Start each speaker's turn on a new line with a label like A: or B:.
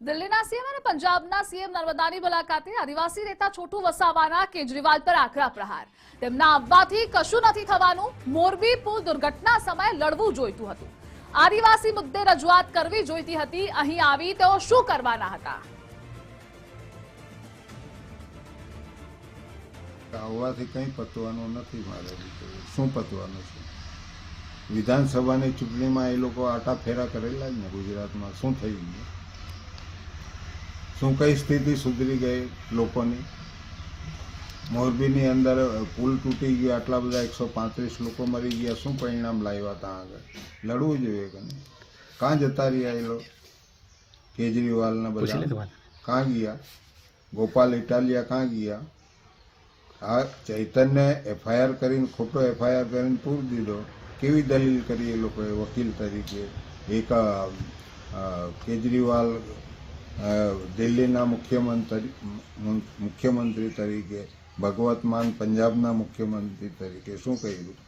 A: દિલ્હીના સીએમ અને પંજાબના સીએમ નર્મદાની મુલાકાતે આદિવાસી નેતા છોટુ વસાવાના કેજરીવાલ પર આકરા પ્રહાર. તેમના આવવાથી કશું નથી થવાનું, મોરબી પુલ દુર્ઘટના સમયે લડવું જોઈતું હતું. આદિવાસી મુદ્દે રજૂઆત કરવી જોઈતી હતી, અહીં આવી તેઓ શું કરવાના હતા?
B: આવવાથી કંઈ પતવાનું નથી મારે શું પતવાનું છે? વિધાનસભાની ચૂંટણીમાં એ લોકો આટા ફેરા કરેલા જ ને ગુજરાતમાં. શું થઈ ગયું શું કઈ સ્થિતિ સુધરી ગઈ લોકોની? મોરબીની અંદર પુલ તૂટી ગયો આટલા બધા એકસો પાંત્રીસ લોકો મરી ગયા. શું પરિણામ લાવ્યા હતા આગળ? લડવું જોઈએ કે નહીં? કાં જતા રહ્યા એ લોકો કેજરીવાલના બધા કાં ગયા? ગોપાલ ઇટાલિયા કાં ગયા? આ ચૈતન્ય એફઆઈઆર કરીને ખોટો એફઆઈઆર કરીને પૂર દીધો. કેવી દલીલ કરી એ લોકોએ વકીલ તરીકે? એક કેજરીવાલ દિલ્હીના મુખ્યમંત્રી મુખ્યમંત્રી તરીકે ભગવત માન પંજાબના મુખ્યમંત્રી તરીકે શું કર્યું